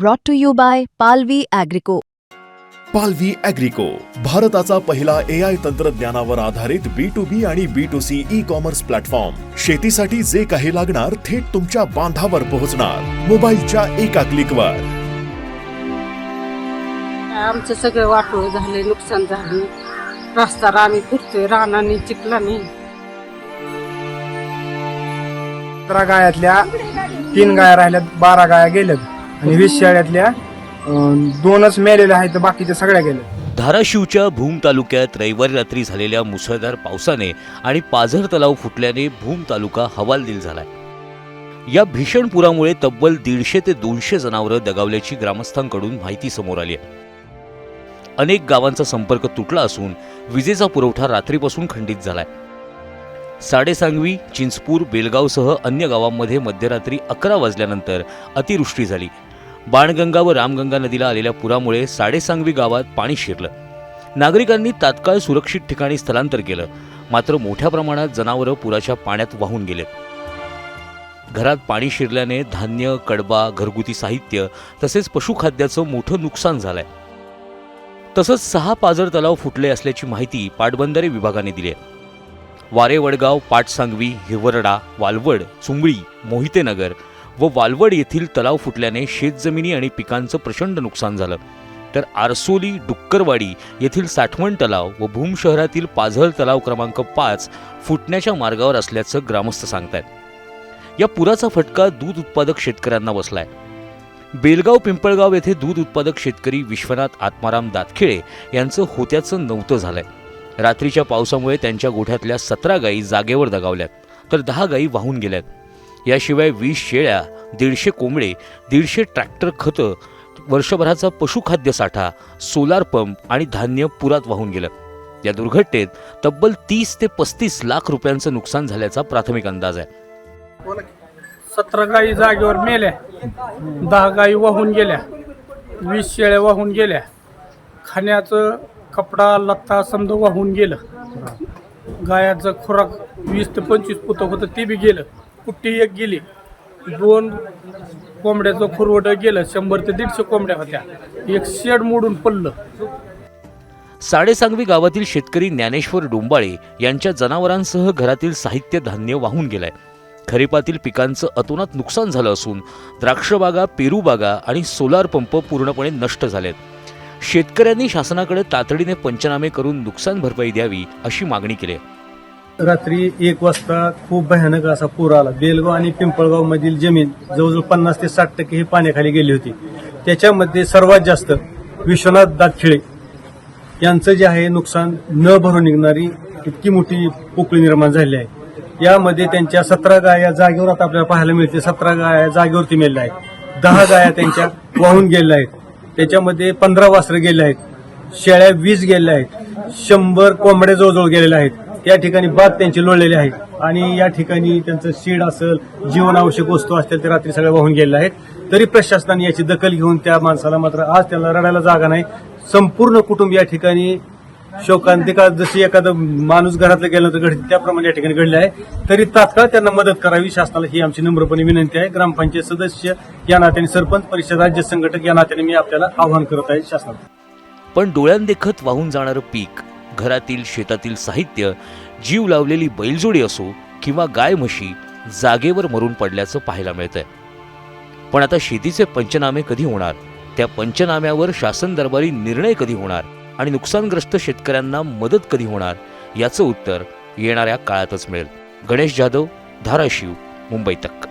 brought to you by Palvi Agrico. पालवी अॅग्रिको भारताचा पहिला ए आय तंत्रज्ञानावर आधारित बी टू बी आणि B to C e commerce platform शेतीसाठी जे काही लागणार थेट तुमच्या बांधावर पोहोचणार. मोबाईलच्या एका क्लिकवर आमचं सगळं वाटोळ झाले नुकसान झाले रस्ता आम्ही फिरतोय रानाने चिखलाने सतरा गायातल्या तीन गाया राहिल्यात बारा गाया गेल्यात. आणि वीस शाळ्यातल्या अं, दोनच मेलेल्या आहेत बाकीच्या सगळ्या गेल्या. धाराशिवच्या भूम तालुक्यात रविवारी रात्री झालेल्या मुसळधार पावसाने आणि पाझर तलाव फुटल्याने भूम तालुका हवालदिल झालाय. या भीषण पुरामुळे तब्बल दीडशे ते दोनशे जनावरं दगावल्याची ग्रामस्थांकडून माहिती समोर आली आहे. अनेक गावांचा संपर्क तुटला असून विजेचा पुरवठा रात्रीपासून खंडित झालाय. साडेसांगवी चिंचपूर बेलगावसह अन्य गावांमध्ये मध्यरात्री अकरा वाजल्यानंतर अतिवृष्टी झाली. बाणगंगा व रामगंगा नदीला आलेल्या पुरामुळे साडेसांगवी गावात पाणी शिरलं. नागरिकांनी तात्काळ सुरक्षित ठिकाणी स्थलांतर केलं. मात्र मोठ्या प्रमाणात जनावरं पुराच्या पाण्यात वाहून गेलेत घरात पाणी शिरल्याने धान्य कडबा घरगुती साहित्य तसेच पशुखाद्याचं मोठं नुकसान झालंय. तसंच सहा पाझर तलाव फुटले असल्याची माहिती पाटबंधारे विभागाने दिली आहे. वारे वडगाव पाटसांगवी हिवरडा वालवड चुंबळी मोहितेनगर व वालवड येथील तलाव फुटल्याने शेतजमिनी आणि पिकांचं प्रचंड नुकसान झालं. तर आरसोली डुक्करवाडी येथील साठवण तलाव व भूम शहरातील पाझर तलाव क्रमांक पाच फुटण्याच्या मार्गावर असल्याचं ग्रामस्थ सांगतायत. या पुराचा फटका दूध उत्पादक शेतकऱ्यांना बसलाय. बेलगाव पिंपळगाव येथे दूध उत्पादक शेतकरी विश्वनाथ आत्माराम दातखिळे यांचं होत्याचं नव्हतं झालंय. रात्रीच्या पावसामुळे त्यांच्या गोठ्यातल्या सतरा गायी जागेवर दगावल्यात तर दहा गायी वाहून गेल्यात. याशिवाय वीस शेळ्या दीडशे कोंबडे दीडशे ट्रॅक्टर खतं वर्षभराचा पशुखाद्य साठा सोलार पंप आणि धान्य पुरात वाहून गेलं. या दुर्घटनेत तब्बल तीस ते पस्तीस लाख रुपयांचं नुकसान झाल्याचा प्राथमिक अंदाज आहे. सतरा गायी जागेवर मेल्या. दहा गायी वाहून गेल्या. वीस शेळ्या वाहून गेल्या. खाण्याचं कपडा लत्ता समजा वाहून गेलं. गायाचं खुराक वीस ते पंचवीस पुतं होतं ते बी गेलं. कुट्टी एक गेली दोन कोंबड्याचं खुरवडं गेलं शंभर ते दीडशे कोंबड्या होत्या. एक शेड मोडून पडलं. साडेसांगवी गावातील शेतकरी ज्ञानेश्वर डोंबाळे यांच्या जनावरांसह घरातील साहित्य धान्य वाहून गेलंय. खरीपातील पिकांचं अतोनात नुकसान झालं असून द्राक्षबागा पेरूबागा आणि सोलार पंप पूर्णपणे नष्ट झालेत. शेतकऱ्यांनी शासनाकडे तातडीने पंचनामे करून नुकसान भरपाई द्यावी अशी मागणी केली आहे. रात्री एक वाजता खूप भयानक असा पूर आला. बेलगाव आणि पिंपळगाव मधील जमीन जवळजवळ पन्नास ते साठ टक्के ही पाण्याखाली गेली होती. त्याच्यामध्ये सर्वात जास्त विश्वनाथ दातखिळे यांचं जे आहे नुकसान न भरून निघणारी इतकी मोठी पोकळी निर्माण झाली आहे. यामध्ये त्यांच्या सतरा गाया जागेवर आता आपल्याला पाहायला मिळते सतरा गाया जागेवरती मेल्या आहेत. दहा गाया त्यांच्या वाहून गेल्या आहेत. त्याच्यामध्ये पंधरा वासरं गेले आहेत. शेळ्या वीस गेल्या आहेत. शंभर कोंबड्या जवळजवळ गेलेल्या आहेत. या ठिकाणी बाग त्यांची लोळलेली आहे. आणि या ठिकाणी त्यांचं शेड असेल जीवनावश्यक वस्तू असतील ते रात्री सगळ्या वाहून गेलेल्या आहेत. तरी प्रशासनाने याची दखल घेऊन त्या माणसाला मात्र आज त्यांना रडायला जागा नाही. संपूर्ण कुटुंब या ठिकाणी शोकांतिका जशी एखादं माणूस घरातलं गेलं तर त्याप्रमाणे या ठिकाणी घडले आहे. तरी तात्काळ त्यांना मदत करावी शासनाला ही आमची नम्रपणे विनंती आहे. ग्रामपंचायत सदस्य या नात्याने सरपंच परिषद राज्य संघटक या नात्याने मी आपल्याला आवाहन करत आहे शासनाला. पण डोळ्यांदेखत वाहून जाणारं पीक घरातील शेतातील साहित्य जीव लावलेली बैलजोडी असो किंवा गाय म्हशी जागेवर मरून पडल्याचं पाहायला मिळतंय. पण आता शेतीचे पंचनामे कधी होणार? त्या पंचनाम्यावर शासन दरबारी निर्णय कधी होणार? आणि नुकसानग्रस्त शेतकऱ्यांना मदत कधी होणार? याचं उत्तर येणाऱ्या काळातच मिळेल. गणेश जाधव धाराशिव मुंबई तक.